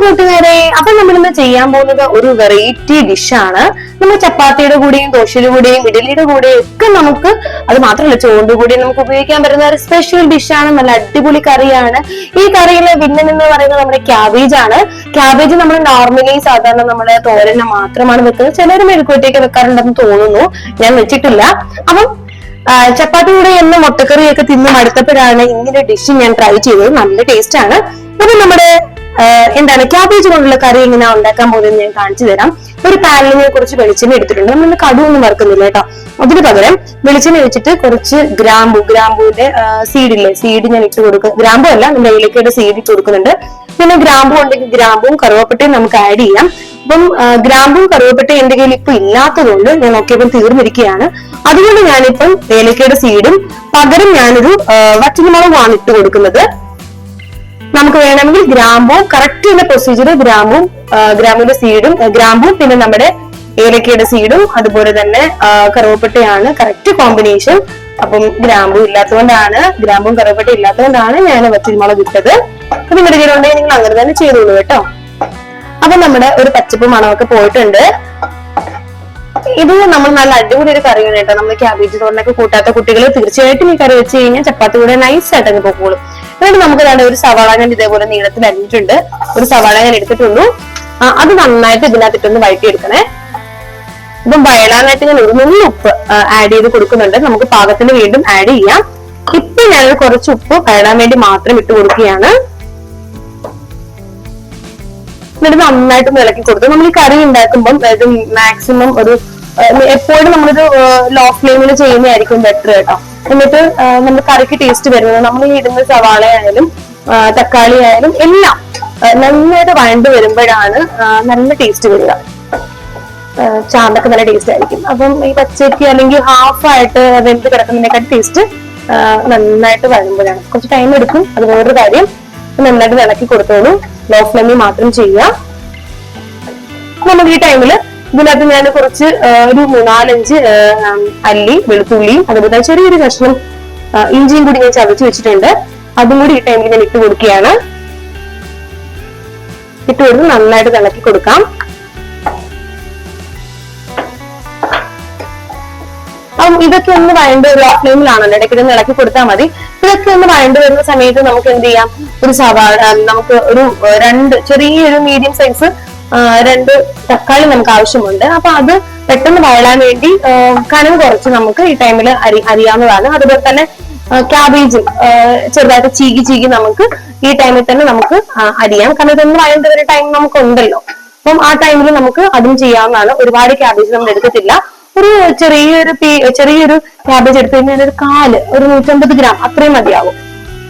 കൂട്ടുകാരെ അപ്പൊ നമ്മളിന്ന് ചെയ്യാൻ പോകുന്നത് ഒരു വെറൈറ്റി ഡിഷാണ് നമ്മൾ ചപ്പാത്തിയുടെ കൂടെയും ദോശയുടെ കൂടെയും ഇഡലിയുടെ കൂടെയും ഒക്കെ നമുക്ക് അത് മാത്രമല്ല ചോറിന്റെ കൂടെയും നമുക്ക് ഉപയോഗിക്കാൻ പറ്റുന്ന ഒരു സ്പെഷ്യൽ ഡിഷാണ് നല്ല അടിപൊളി കറിയാണ്. ഈ കറിയിലെ വില്ലൻ എന്ന് പറയുന്നത് നമ്മുടെ ക്യാബേജ് ആണ്. ക്യാബേജ് നമ്മൾ നോർമലി സാധാരണ നമ്മുടെ തോരനെ മാത്രമാണ് വെക്കുന്നത്. ചിലർ മെഴുക്കുവറ്റയൊക്കെ വെക്കാറുണ്ടെന്ന് തോന്നുന്നു. ഞാൻ വെച്ചിട്ടില്ല. അപ്പം ചപ്പാത്തി കൂടെ എന്ന മുട്ടക്കറിയൊക്കെ തിന്ന് മടുത്തപ്പോഴാണ് ഇങ്ങനെ ഡിഷ് ഞാൻ ട്രൈ ചെയ്തത്. നല്ല ടേസ്റ്റ് ആണ്. അപ്പൊ നമ്മുടെ എന്താണ് ക്യാബേജ് കൊണ്ടുള്ള കറി എങ്ങനെ ഉണ്ടാക്കാൻ പോകുന്നത് ഞാൻ കാണിച്ചു തരാം. ഒരു പാനിലിനെ കുറച്ച് വെളിച്ചെണ്ണ എടുത്തിട്ടുണ്ട്. നമ്മൾ കടുവൊന്നും വറുക്കുന്നില്ല കേട്ടോ. അതിന് പകരം വെളിച്ചെണ്ണ വെച്ചിട്ട് കുറച്ച് ഗ്രാമ്പു ഗ്രാമ്പുവിന്റെ സീഡില്ലേ സീഡ് ഞാൻ ഇട്ട് കൊടുക്കും ഗ്രാമ്പു അല്ല നമ്മുടെ ഏലക്കയുടെ സീഡ് ഇട്ട് കൊടുക്കുന്നുണ്ട്. പിന്നെ ഗ്രാമ്പു ഉണ്ടെങ്കിൽ ഗ്രാമ്പും കറുവപ്പട്ടയും നമുക്ക് ആഡ് ചെയ്യാം. അപ്പം ഗ്രാമ്പും കറുവപ്പട്ടയും എന്റെ കയ്യിൽ ഇപ്പൊ ഇല്ലാത്തതുകൊണ്ട് ഞാൻ നോക്കിയപ്പോൾ തീർന്നിരിക്കുകയാണ്. അതുകൊണ്ട് ഞാനിപ്പം ഏലക്കയുടെ സീഡും പകരം ഞാനൊരു ആ, വറ്റൽമുളകുമാണ് ഇട്ട് കൊടുക്കുന്നത്. നമുക്ക് വേണമെങ്കിൽ ഗ്രാമ്പും കറക്റ്റ് ചെയ്യുന്ന പ്രൊസീജിയർ ഗ്രാമ്പും ഗ്രാമ്പിന്റെ സീഡും ഗ്രാമ്പും പിന്നെ നമ്മുടെ ഏലക്കയുടെ സീഡും അതുപോലെ തന്നെ കറുവപ്പട്ടയാണ് കറക്റ്റ് കോമ്പിനേഷൻ അപ്പം ഗ്രാമ്പു ഇല്ലാത്തതുകൊണ്ടാണ് ഗ്രാമ്പും കറുവപ്പട്ട ഇല്ലാത്തതുകൊണ്ടാണ് ഞാൻ വറ്റൽമുളക് ഇട്ടത്. അപ്പൊ നിങ്ങളുടെ കയ്യിലുണ്ടെങ്കിൽ നിങ്ങൾ അങ്ങനെ തന്നെ ചെയ്തോളൂ കേട്ടോ. അപ്പൊ നമ്മുടെ ഒരു പച്ചപ്പ് മണമൊക്കെ പോയിട്ടുണ്ട്. ഇത് നമ്മൾ നല്ല അടിപൊളി ഒരു കറിയാണ് കേട്ടോ. നമ്മൾ ക്യാബേജ് തോരനൊക്കെ കൂട്ടാത്ത കുട്ടികൾ തീർച്ചയായിട്ടും ഈ കറി വെച്ച് കഴിഞ്ഞാൽ ചപ്പാത്തി കൂടെ നൈസ് ആയിട്ട് അങ്ങ് പൊക്കോളും. എന്നിട്ട് നമുക്ക് വേണ്ട ഒരു സവാള ഞാൻ ഇതേപോലെ നീളത്തിൽ അരിഞ്ഞിട്ടുണ്ട്. ഒരു സവാള ഞാൻ എടുത്തിട്ടുള്ളൂ. അത് നന്നായിട്ട് ഇതിനകത്തിട്ടൊന്ന് വഴറ്റിയെടുക്കണേ. ഇപ്പം വയലാനായിട്ട് ഞാൻ ഒരു നുള്ളി ഉപ്പ് ആഡ് ചെയ്ത് കൊടുക്കുന്നുണ്ട്. നമുക്ക് പാകത്തിന് വീണ്ടും ആഡ് ചെയ്യാം. ഇപ്പൊ ഞാനൊരു കുറച്ച് ഉപ്പ് വയലാൻ വേണ്ടി മാത്രം ഇട്ട് കൊടുക്കുകയാണ്. എന്നിട്ട് നന്നായിട്ട് ഇളക്കി കൊടുത്തു നമ്മൾ ഈ കറി ഉണ്ടാക്കുമ്പോൾ അതായത് മാക്സിമം ഒരു എപ്പോഴും നമ്മളൊരു ലോ ഫ്ലെയിമിൽ ചെയ്യുന്നതായിരിക്കും ബെറ്റർ കേട്ടോ. എന്നിട്ട് നമ്മൾ കറിക്ക് ടേസ്റ്റ് വരുന്നത് നമ്മൾ ഈ ഇടുന്ന സവാള ആയാലും തക്കാളി ആയാലും എല്ലാം നന്നായിട്ട് വഴണ്ട് വരുമ്പോഴാണ് നല്ല ടേസ്റ്റ് വരിക. ചാന്തൊക്കെ നല്ല ടേസ്റ്റ് ആയിരിക്കും. അപ്പം ഈ പച്ചയ്ക്ക് അല്ലെങ്കിൽ ഹാഫ് ആയിട്ട് വെന്ത് കിടക്കുന്നതിനേക്കാൾ ടേസ്റ്റ് നന്നായിട്ട് വരുമ്പോഴാണ് കുറച്ച് ടൈം എടുക്കും. അത് വേറൊരു കാര്യം നന്നായിട്ട് ഇളക്കി കൊടുത്തോളൂ. ലോ ഫ്ലെയിമിൽ മാത്രം ചെയ്യുക. നമുക്ക് ഈ ടൈമിൽ ഇതിനകത്ത് ഞാൻ കുറച്ച് ഒരു മൂന്നാലഞ്ച് അല്ലി വെളുത്തുള്ളിയും അതുപോലെ തന്നെ ചെറിയൊരു കഷ്ണം ഇഞ്ചിയും കൂടി ഞാൻ ചതച്ച് വെച്ചിട്ടുണ്ട്. അതും കൂടി ഈ ടൈമിൽ ഞാൻ ഇട്ട് കൊടുക്കുകയാണ്. ഇട്ട് കൊടുത്ത് നന്നായിട്ട് തിളക്കി കൊടുക്കാം. അപ്പം ഇതൊക്കെ ഒന്ന് വഴണ്ട് ഒരു ഫ്ലെയിമിലാണല്ലോ ഇടയ്ക്കിടെ ഒന്ന് ഇളക്കി കൊടുത്താൽ മതി. ഇതൊക്കെ ഒന്ന് വഴണ്ട് വരുന്ന സമയത്ത് നമുക്ക് എന്ത് ചെയ്യാം? ഒരു സവാള നമുക്ക് ഒരു രണ്ട് ചെറിയൊരു മീഡിയം സൈസ് രണ്ട് തക്കാളി നമുക്ക് ആവശ്യമുണ്ട്. അപ്പൊ അത് പെട്ടെന്ന് വഴലാൻ വേണ്ടി കനവ് കുറച്ച് നമുക്ക് ഈ ടൈമിൽ അരി അറിയാവുന്നതാണ് അതുപോലെ തന്നെ ക്യാബേജും ചെറുതായിട്ട് ചീകി ചീകി നമുക്ക് ഈ ടൈമിൽ തന്നെ നമുക്ക് അറിയാം കാരണം ഇതൊന്ന് വഴണ്ട് വരുന്ന ടൈം നമുക്ക് ഉണ്ടല്ലോ അപ്പം ആ ടൈമിൽ നമുക്ക് അതും ചെയ്യാവുന്നതാണ്. ഒരുപാട് ക്യാബേജ് നമ്മൾ എടുക്കത്തില്ല ഒരു ചെറിയൊരു ചെറിയൊരു ക്യാബേജ് എടുത്തു കഴിഞ്ഞാൽ ഒരു കാൽ ഒരു നൂറ്റമ്പത് ഗ്രാം അത്രയും മതിയാവും.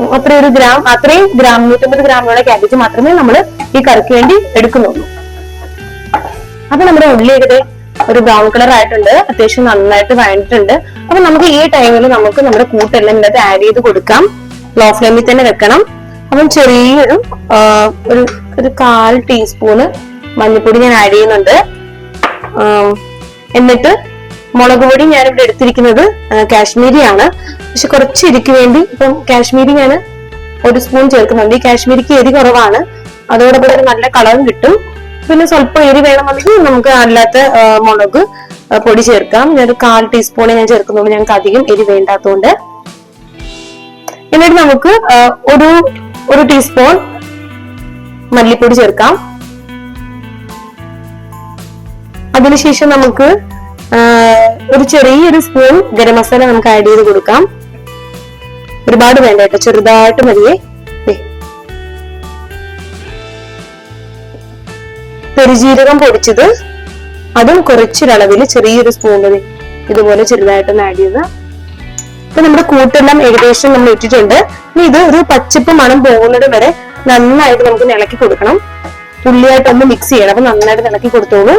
ഉം, അത്രയും ഒരു ഗ്രാം അത്രയും ഗ്രാം നൂറ്റമ്പത് ഗ്രാമുള്ള ക്യാബേജ് മാത്രമേ നമ്മൾ ഈ കറിക്ക് വേണ്ടി എടുക്കുന്നുള്ളൂ. അപ്പൊ നമ്മുടെ ഉള്ളി ഏകദേശം ഒരു ബ്രൗൺ കളർ ആയിട്ടുണ്ട് അത്യാവശ്യം നന്നായിട്ട് വഴഞ്ഞിട്ടുണ്ട് അപ്പൊ നമുക്ക് ഈ ടൈമിൽ നമുക്ക് നമ്മുടെ കൂട്ടെല്ലാം ഇതിനകത്ത് ആഡ് ചെയ്ത് കൊടുക്കാം. ലോ ഫ്ലെയിമിൽ തന്നെ വെക്കണം. അപ്പം ചെറിയൊരു ഒരു ഒരു കാൽ ടീസ്പൂണ് മഞ്ഞൾപ്പൊടി ഞാൻ ആഡ് ചെയ്യുന്നുണ്ട്. എന്നിട്ട് മുളക് പൊടി ഞാനിവിടെ എടുത്തിരിക്കുന്നത് കാശ്മീരി ആണ് പക്ഷെ കുറച്ച് എരിക്ക് വേണ്ടി ഇപ്പം കാശ്മീരി ഞാൻ ഒരു സ്പൂൺ ചേർക്കുന്നുണ്ട്. ഈ കാശ്മീരിക്ക് എരി കുറവാണ്. അതോടൊപ്പം ഒരു നല്ല കളറും കിട്ടും. പിന്നെ സ്വല്പം എരി വേണമെന്നുണ്ടെങ്കിൽ നമുക്ക് അല്ലാത്ത മുളക് പൊടി ചേർക്കാം. ഞാനൊരു കാൽ ടീസ്പൂണേ ഞാൻ ചേർക്കുന്നുള്ളൂ ഞങ്ങൾക്ക് അധികം എരി വേണ്ടാത്തതുകൊണ്ട്. എന്നിട്ട് നമുക്ക് ഒരു ഒരു ടീസ്പൂൺ മല്ലിപ്പൊടി ചേർക്കാം. അതിനുശേഷം നമുക്ക് ഒരു ചെറിയൊരു സ്പൂൺ ഗരം മസാല നമുക്ക് ആഡ് ചെയ്ത് കൊടുക്കാം. ഒരുപാട് വേണ്ട കേട്ടോ ചെറുതായിട്ട് മതിയേ. പെരുജീരകം പൊടിച്ചത് അതും കുറച്ചൊരളവിൽ ചെറിയൊരു സ്പൂണിൽ ഇതുപോലെ ചെറുതായിട്ടൊന്ന് ആഡ് ചെയ്ത്. ഇപ്പൊ നമ്മുടെ കൂട്ടെല്ലാം ഏകദേശം നമ്മൾ ഇട്ടിട്ടുണ്ട്. ഇനി ഇത് ഒരു പച്ചപ്പ് മണം പോകുന്നത് വരെ നന്നായിട്ട് നമുക്ക് ഇളക്കി കൊടുക്കണം. ഉള്ളിയായിട്ടൊന്ന് മിക്സ് ചെയ്യണം. അപ്പൊ നന്നായിട്ട് ഇളക്കി കൊടുത്തോളൂ.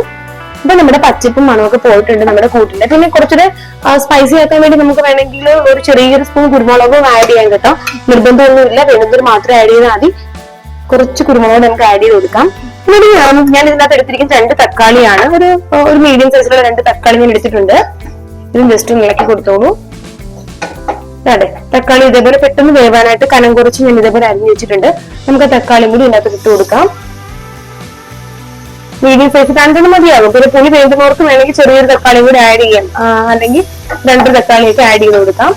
ഇപ്പൊ നമ്മുടെ പച്ചപ്പും മണമൊക്കെ പോയിട്ടുണ്ട് നമ്മുടെ കൂട്ടിന്റെ. പിന്നെ കുറച്ചുകൂടെ സ്പൈസി ആക്കാൻ വേണ്ടി നമുക്ക് വേണമെങ്കിൽ ഒരു ചെറിയൊരു സ്പൂൺ കുരുമുളകും ആഡ് ചെയ്യാൻ കേട്ടോ. നിർബന്ധമൊന്നുമില്ല. വേണമെങ്കിൽ മാത്രം ആഡ് ചെയ്താൽ മതി. കുറച്ച് കുരുമുളക് നമുക്ക് ആഡ് ചെയ്ത് കൊടുക്കാം. പിന്നെ ഞാൻ ഇതിനകത്ത് എടുത്തിരിക്കുന്ന രണ്ട് തക്കാളിയാണ്. ഒരു ഒരു മീഡിയം സൈസിലുള്ള രണ്ട് തക്കാളി ഞാൻ എടുത്തിട്ടുണ്ട്. ഇതും ജസ്റ്റ് ഇളക്കി കൊടുത്തോളൂ. അതെ തക്കാളി ഇതേപോലെ പെട്ടെന്ന് വേവാനായിട്ട് കനം കുറച്ച് ഞാൻ ഇതേപോലെ അരിഞ്ഞു വെച്ചിട്ടുണ്ട്. നമുക്ക് ആ തക്കാളിയും കൂടി ഇതിനകത്ത് ഇട്ട് കൊടുക്കാം. മീഡിയം സൈസ് രണ്ടെണ്ണം മതിയാകും പിന്നെ പുളി വേണ്ടുന്നവർക്ക് വേണമെങ്കിൽ ചെറിയൊരു തക്കാളി കൂടി ആഡ് ചെയ്യാം. അല്ലെങ്കിൽ രണ്ട് തക്കാളിയൊക്കെ ആഡ് ചെയ്ത് കൊടുക്കാം.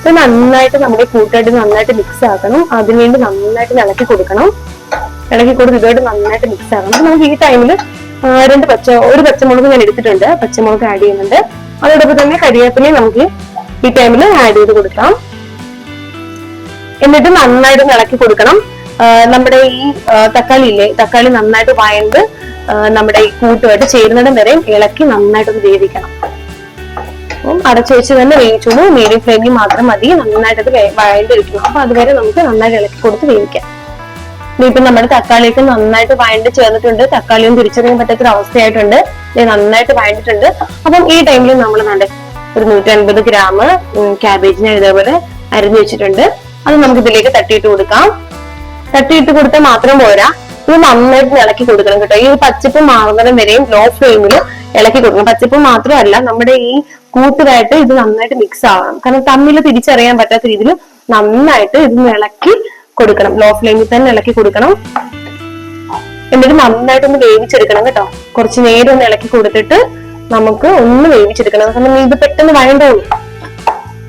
ഇത് നന്നായിട്ട് നമ്മുടെ കൂട്ടായിട്ട് നന്നായിട്ട് മിക്സ് ആക്കണം. അതിനുവേണ്ടി നന്നായിട്ട് ഇളക്കി കൊടുക്കണം. ഇളക്കി കൊടുത്ത് ഇതുമായിട്ട് നന്നായിട്ട് മിക്സ് ആക്കണം. നമുക്ക് ഈ ടൈമിൽ രണ്ട് പച്ച ഒരു പച്ചമുളക് ഞാൻ എടുത്തിട്ടുണ്ട്. പച്ചമുളക് ആഡ് ചെയ്യുന്നുണ്ട്. അതോടൊപ്പം തന്നെ കരിവേപ്പിലയും നമുക്ക് ഈ ടൈമിൽ ആഡ് ചെയ്ത് കൊടുക്കാം. എന്നിട്ട് നന്നായിട്ട് ഇളക്കി കൊടുക്കണം. നമ്മുടെ ഈ തക്കാളി ഇല്ലേ? തക്കാളി നന്നായിട്ട് വയണ്ട് നമ്മുടെ ഈ കൂട്ടുമായിട്ട് ചേരുന്നിടം വരെ ഇളക്കി നന്നായിട്ടൊന്ന് വേവിക്കണം. അപ്പം അടച്ചു വെച്ച് തന്നെ വേവിച്ചോളൂ. മീഡിയം ഫ്ലെയിമിൽ മാത്രം മതി. നന്നായിട്ട് അത് വെക്കണം അപ്പൊ അതുവരെ നമുക്ക് നന്നായിട്ട് ഇളക്കി കൊടുത്ത് വേവിക്കാം. ഇപ്പൊ നമ്മുടെ തക്കാളിയൊക്കെ നന്നായിട്ട് വഴണ്ട് ചേർന്നിട്ടുണ്ട്. തക്കാളിയും തിരിച്ചറിയാൻ പറ്റാത്തൊരു അവസ്ഥയായിട്ടുണ്ട്. നന്നായിട്ട് വഴണ്ടിട്ടുണ്ട് അപ്പം ഈ ടൈമിൽ നമ്മൾ നല്ല ഒരു നൂറ്റി അൻപത് ഗ്രാം ക്യാബേജിനെ ഇതേപോലെ അരിഞ്ഞു വെച്ചിട്ടുണ്ട്. അത് നമുക്ക് ഇതിലേക്ക് തട്ടിയിട്ട് കൊടുക്കാം. തട്ടിയിട്ട് കൊടുത്താൽ മാത്രം പോരാ. ഇത് നന്നായിട്ട് ഇളക്കി കൊടുക്കണം കേട്ടോ. ഈ ഒരു പച്ചപ്പ് മാറുന്നതിന് വരെയും ലോ ഫ്ലെയിമിൽ ഇളക്കി കൊടുക്കണം. പച്ചപ്പ് മാത്രമല്ല നമ്മുടെ ഈ കൂട്ടിലായിട്ട് ഇത് നന്നായിട്ട് മിക്സ് ആവണം. കാരണം തമ്മിൽ തിരിച്ചറിയാൻ പറ്റാത്ത രീതിയിൽ നന്നായിട്ട് ഇത് ഇളക്കി കൊടുക്കണം. ലോ ഫ്ലെയിമിൽ തന്നെ ഇളക്കി കൊടുക്കണം. എന്നിട്ട് നന്നായിട്ടൊന്ന് വേവിച്ചെടുക്കണം കേട്ടോ. കുറച്ച് നേരം ഒന്ന് ഇളക്കി കൊടുത്തിട്ട് നമുക്ക് ഒന്ന് വേവിച്ചെടുക്കണം. കാരണം ഇത് പെട്ടെന്ന് വഴണ്ടോളൂ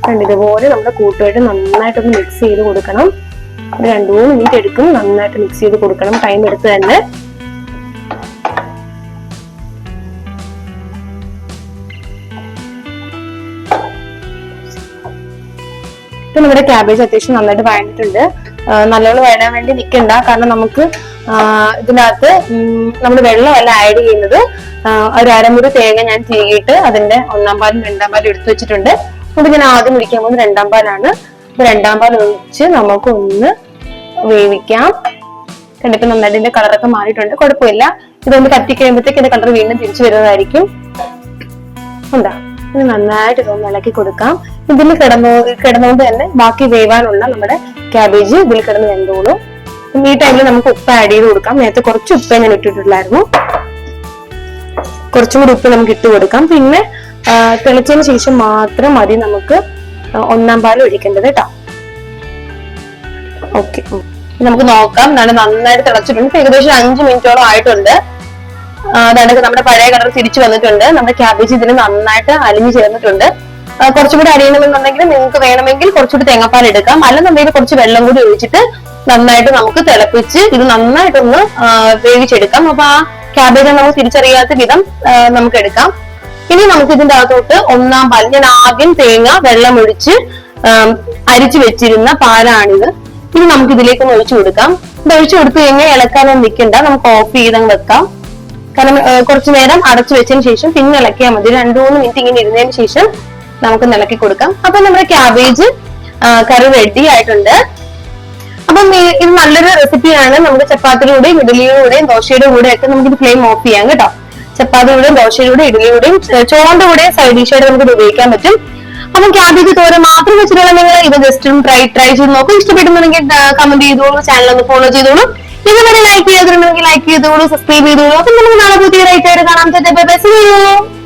കണ്ടിതുപോലെ നമ്മുടെ കൂട്ടുമായിട്ട് നന്നായിട്ടൊന്ന് മിക്സ് ചെയ്ത് കൊടുക്കണം. രണ്ടു മൂന്ന് മിനിറ്റ് എടുക്കും. നന്നായിട്ട് മിക്സ് ചെയ്ത് കൊടുക്കണം. ടൈം എടുത്ത് തന്നെ. ഇപ്പൊ നമ്മുടെ ക്യാബേജ് അത്യാവശ്യം നന്നായിട്ട് വഴണ്ടിട്ടുണ്ട് ആ, നല്ലോണം വഴയാൻ വേണ്ടി നിൽക്കണ്ട കാരണം നമുക്ക് ഇതിനകത്ത് നമ്മൾ വെള്ളമല്ല ആഡ് ചെയ്യുന്നത്. ഒരു അരമുറി തേങ്ങ ഞാൻ തീയിട്ട് അതിന്റെ ഒന്നാം പാലും രണ്ടാം പാലും എടുത്തു വെച്ചിട്ടുണ്ട്. അപ്പൊ ഞാൻ ആദ്യം മുടിക്കാൻ പോകുന്നത് രണ്ടാം പാലാണ്. അപ്പൊ രണ്ടാം പാൽ ഒഴിച്ച് നമുക്ക് ഒന്ന് വേവിക്കാം കണ്ടിപ്പോ നന്നായിട്ട് ഇതിന്റെ കളറൊക്കെ മാറിയിട്ടുണ്ട്. കുഴപ്പമില്ല. ഇതൊന്ന് കത്തി കഴിയുമ്പോഴത്തേക്ക് ഇതിന്റെ കളർ വീണ്ടും തിരിച്ചു വരുന്നതായിരിക്കും. ഉണ്ടാ ഇത് നന്നായിട്ട് ഇതൊന്ന് ഇളക്കി കൊടുക്കാം. ഇതിൽ കിടന്നു കിടന്നുകൊണ്ട് തന്നെ ബാക്കി വേവാനുള്ള നമ്മുടെ ക്യാബേജ് ഇതിൽ കിടന്ന് വെന്തോളും. ഈ ടൈമിൽ നമുക്ക് ഉപ്പ് ആഡ് ചെയ്ത് കൊടുക്കാം. നേരത്തെ കുറച്ച് ഉപ്പ് ഞാൻ ഇട്ടിട്ടുണ്ടായിരുന്നു. കുറച്ചും കൂടി ഉപ്പ് നമുക്ക് ഇട്ട് കൊടുക്കാം. പിന്നെ തെളിച്ചതിന് ശേഷം മാത്രം മതി നമുക്ക് ഒന്നാം പാൽ ഒഴിക്കേണ്ടത് കേട്ടോ. ഓക്കെ. നമുക്ക് നോക്കാം. നല്ല നന്നായിട്ട് തിളച്ചിട്ടുണ്ട്. ഏകദേശം അഞ്ച് മിനിറ്റോളം ആയിട്ടുണ്ട്. അതാണ് നമ്മുടെ പഴയ കളർ തിരിച്ചു വന്നിട്ടുണ്ട്. നമ്മുടെ ക്യാബേജ് ഇതിന് നന്നായിട്ട് അലിഞ്ഞു ചേർന്നിട്ടുണ്ട്. കുറച്ചുകൂടി കുറച്ചും അരിയണമെന്നുണ്ടെങ്കിൽ നിങ്ങൾക്ക് വേണമെങ്കിൽ കുറച്ചുകൂടി തേങ്ങാപ്പാൽ എടുക്കാം. അല്ലെന്നുണ്ടെങ്കിൽ കുറച്ച് വെള്ളം കൂടി ഒഴിച്ചിട്ട് നന്നായിട്ട് നമുക്ക് തിളപ്പിച്ച് ഇത് നന്നായിട്ടൊന്ന് വേവിച്ചെടുക്കാം. അപ്പൊ ആ ക്യാബേജ് നമുക്ക് തിരിച്ചറിയാത്ത വിധം നമുക്ക് എടുക്കാം. ഇനി നമുക്ക് ഇതിന്റെ അകത്തോട്ട് ഒന്നാം പാൽ ഞാൻ ആദ്യം തേങ്ങ വെള്ളമൊഴിച്ച് അരിച്ചു വെച്ചിരുന്ന പാലാണിത്. ഇനി നമുക്ക് ഇതിലേക്ക് ഒന്ന് ഒഴിച്ചു കൊടുക്കാം. ഇത് ഒഴിച്ചു കൊടുത്തു കഴിഞ്ഞാൽ ഇളക്കാനൊന്നും നിൽക്കണ്ട. നമുക്ക് ഓഫ് ചെയ്തങ്ങ് വെക്കാം. കാരണം കുറച്ചു നേരം അടച്ചു വെച്ചതിന് ശേഷം പിന്നെ ഇളക്കിയാൽ മതി. രണ്ടു മൂന്ന് മിനിറ്റ് ഇങ്ങനെ ഇരുന്നതിന് ശേഷം നമുക്ക് ഇളക്കി കൊടുക്കാം. അപ്പൊ നമ്മുടെ ക്യാബേജ് കറി റെഡി ആയിട്ടുണ്ട്. അപ്പം ഇത് നല്ലൊരു റെസിപ്പിയാണ് നമുക്ക് ചപ്പാത്തിയിലൂടെയും ഇഡലിയിലൂടെയും ദോശയുടെ കൂടെ ഒക്കെ നമുക്ക് ഇത് ഫ്ലെയിം ഓഫ് ചെയ്യാം. കേട്ടോ? ചപ്പാത്തിയുടെയും ദോശയുടെയും ഇഡലിയുടെയും ചോ- ചോറിന്റെ കൂടെ സൈഡ് ഡിഷായിട്ട് നമുക്ക് ഉപയോഗിക്കാൻ പറ്റും. അപ്പം ക്യാബേജ് തോര മാത്രം വെച്ചിട്ടുള്ള നിങ്ങൾ ഇത് ജസ്റ്റ് ട്രൈ ട്രൈ ചെയ്ത് നോക്കും. ഇഷ്ടപ്പെടുന്നുണ്ടെങ്കിൽ കമന്റ് ചെയ്തോളൂ ചാനൽ ഒന്ന് ഫോളോ ചെയ്തോളൂ. ഇതുവരെ ലൈക്ക് ചെയ്തിട്ടുണ്ടെങ്കിൽ ലൈക്ക് ചെയ്തോളൂ സബ്സ്ക്രൈബ് ചെയ്തോളൂ. അപ്പൊ നമുക്ക് നാളെ പുതിയ റൈറ്റ് കാണാൻ പറ്റും